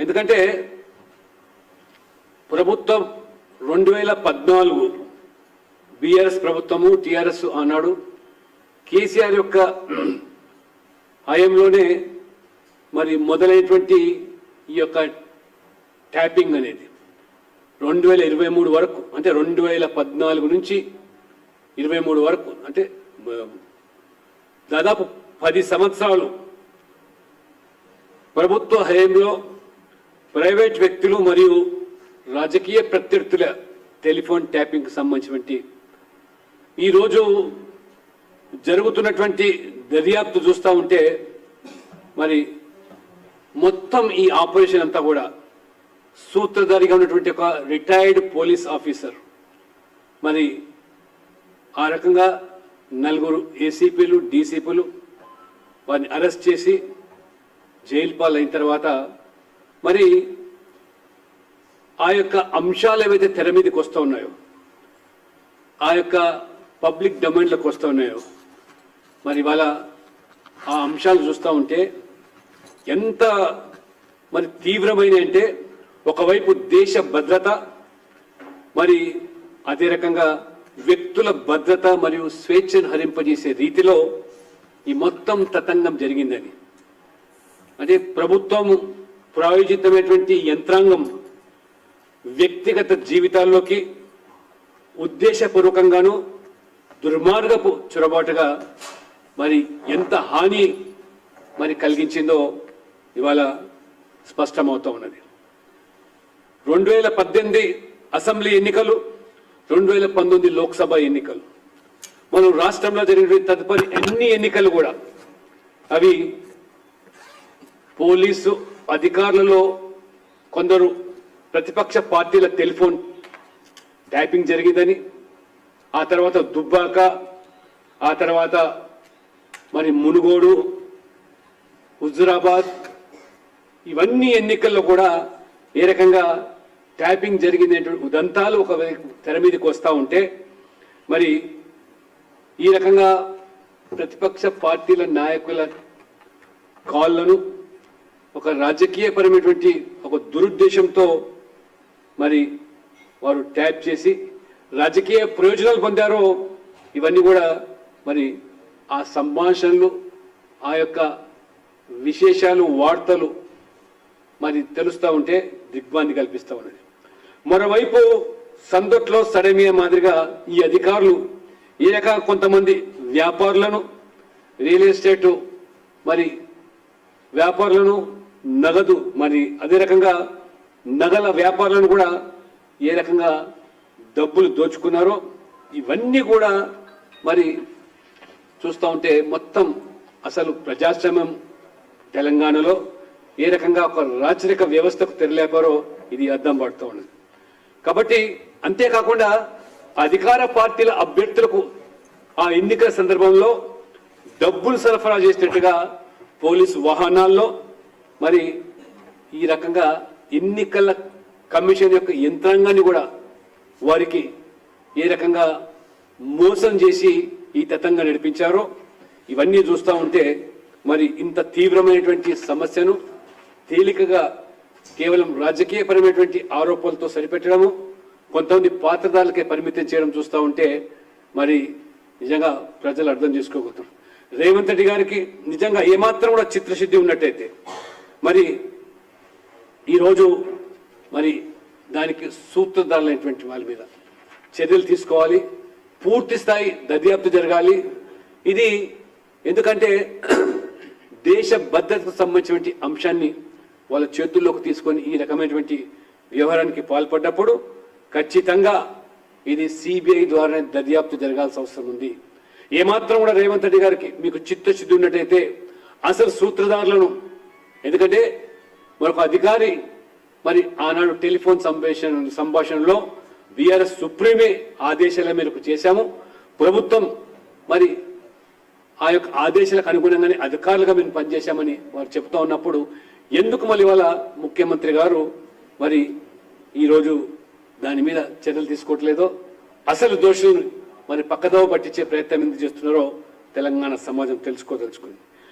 ఎందుకంటే ప్రభుత్వం రెండు వేల పద్నాలుగు బీఆర్ఎస్ ప్రభుత్వము టీఆర్ఎస్ అన్నాడు. కేసీఆర్ యొక్క హయంలోనే మరి మొదలైనటువంటి ఈ యొక్క ట్యాపింగ్ అనేది రెండు వేల ఇరవై మూడు వరకు అంటే రెండు వేల పద్నాలుగు నుంచి ఇరవై మూడు వరకు అంటే దాదాపు పది సంవత్సరాలు ప్రభుత్వ హయాంలో ప్రైవేట్ వ్యక్తులు మరియు రాజకీయ ప్రత్యర్థుల టెలిఫోన్ ట్యాపింగ్కి సంబంధించినటువంటి ఈరోజు జరుగుతున్నటువంటి దర్యాప్తు చూస్తూ ఉంటే మరి మొత్తం ఈ ఆపరేషన్ అంతా కూడా సూత్రధారిగా ఉన్నటువంటి ఒక రిటైర్డ్ పోలీస్ ఆఫీసర్. మరి ఆ రకంగా నలుగురు ఏసీపీలు డీసీపీలు వారిని అరెస్ట్ చేసి జైలు పాలైన తర్వాత మరి ఆ యొక్క అంశాలు ఏవైతే తెర మీదకి వస్తూ ఉన్నాయో ఆ యొక్క పబ్లిక్ డొమైన్లకు వస్తూ ఉన్నాయో మరి ఇవాళ ఆ అంశాలు చూస్తూ ఉంటే ఎంత మరి తీవ్రమైన అంటే ఒకవైపు దేశ భద్రత మరి అదే రకంగా వ్యక్తుల భద్రత మరియు స్వేచ్ఛను హరింపజేసే రీతిలో ఈ మొత్తం తతంగం జరిగిందని. అంటే ప్రభుత్వం ప్రాయోజితమైనటువంటి యంత్రాంగం వ్యక్తిగత జీవితాల్లోకి ఉద్దేశపూర్వకంగాను దుర్మార్గపు చొరబాటుగా మరి ఎంత హాని మరి కలిగించిందో ఇవాళ స్పష్టమవుతూ ఉన్నది. రెండు వేల పద్దెనిమిది అసెంబ్లీ ఎన్నికలు రెండు వేల పంతొమ్మిది లోక్సభ ఎన్నికలు. మనం రాష్ట్రంలో జరిగిన తదుపరి అన్ని ఎన్నికలు కూడా అవి పోలీసు అధికారులలో కొందరు ప్రతిపక్ష పార్టీల టెలిఫోన్ ట్యాపింగ్ జరిగిందని ఆ తర్వాత దుబ్బాక ఆ తర్వాత మరి మునుగోడు హుజురాబాద్ ఇవన్నీ ఎన్నికల్లో కూడా ఏ రకంగా ట్యాపింగ్ జరిగిందనేటువంటి ఉదంతాలు ఒక తెర మీదకి వస్తూ ఉంటే మరి ఈ రకంగా ప్రతిపక్ష పార్టీల నాయకుల కాళ్ళను ఒక రాజకీయపరమైనటువంటి ఒక దురుద్దేశంతో మరి వారు ట్యాప్ చేసి రాజకీయ ప్రయోజనాలు పొందారో ఇవన్నీ కూడా మరి ఆ సంభాషణలు ఆ యొక్క విశేషాలు వార్తలు మరి తెలుస్తూ ఉంటే దిగ్భ్రాంతి కల్పిస్తూ ఉన్నది. మరోవైపు సందట్లో సడమియా మాదిరిగా ఈ అధికారులు ఈ రకంగా కొంతమంది వ్యాపారులను రియల్ ఎస్టేట్ మరి వ్యాపారులను నగదు మరి అదే రకంగా నగల వ్యాపారులను కూడా ఏ రకంగా డబ్బులు దోచుకున్నారో ఇవన్నీ కూడా మరి చూస్తూ ఉంటే మొత్తం అసలు ప్రజాస్వామ్యం తెలంగాణలో ఏ రకంగా ఒక రాచరిక వ్యవస్థకు తెరలేపారో ఇది అర్థం పడుతూ ఉన్నది. కాబట్టి అంతేకాకుండా అధికార పార్టీల అభ్యర్థులకు ఆ ఎన్నికల సందర్భంలో డబ్బులు సరఫరా చేసినట్టుగా పోలీసు వాహనాల్లో. మరి ఈ రకంగా ఎన్నికల కమిషన్ యొక్క యంత్రాంగాన్ని కూడా వారికి ఏ రకంగా మోసం చేసి ఈ తతంగా నడిపించారో ఇవన్నీ చూస్తూ ఉంటే మరి ఇంత తీవ్రమైనటువంటి సమస్యను తేలికగా కేవలం రాజకీయపరమైనటువంటి ఆరోపణలతో సరిపెట్టడము కొంతమంది పాత్రదారులకే పరిమితం చేయడం చూస్తూ ఉంటే మరి నిజంగా ప్రజలు అర్థం చేసుకోగలుగుతారు. రేవంత్ రెడ్డి గారికి నిజంగా ఏమాత్రం కూడా చిత్రశుద్ధి ఉన్నట్టయితే మరి ఈరోజు మరి దానికి సూత్రధారులైనటువంటి వాళ్ళ మీద చర్యలు తీసుకోవాలి. పూర్తి స్థాయి దర్యాప్తు జరగాలి. ఇది ఎందుకంటే దేశ భద్రతకు సంబంధించినటువంటి అంశాన్ని వాళ్ళ చేతుల్లోకి తీసుకొని ఈ రకమైనటువంటి వ్యవహారానికి పాల్పడ్డప్పుడు ఖచ్చితంగా ఇది సిబిఐ ద్వారానే దర్యాప్తు జరగాల్సిన అవసరం ఉంది. ఏమాత్రం కూడా రేవంత్ రెడ్డి గారికి మీకు చిత్తశుద్ధి ఉన్నట్టయితే అసలు సూత్రధారులను ఎందుకంటే మరొక అధికారి మరి ఆనాడు టెలిఫోన్ సంభాషణ సంభాషణలో బీఆర్ఎస్ సుప్రీమే ఆదేశాల మేరకు చేశాము. ప్రభుత్వం మరి ఆ యొక్క ఆదేశాలకు అనుగుణంగానే అధికారులుగా మేము పనిచేశామని వారు చెప్తా ఉన్నప్పుడు ఎందుకు మళ్ళీ వాళ్ళ ముఖ్యమంత్రి గారు మరి ఈరోజు దాని మీద చర్యలు తీసుకోవట్లేదో అసలు దోషులను మరి పక్కదోవ పట్టించే ప్రయత్నం ఎందుకు చేస్తున్నారో తెలంగాణ సమాజం తెలుసుకోదలుచుకుంది.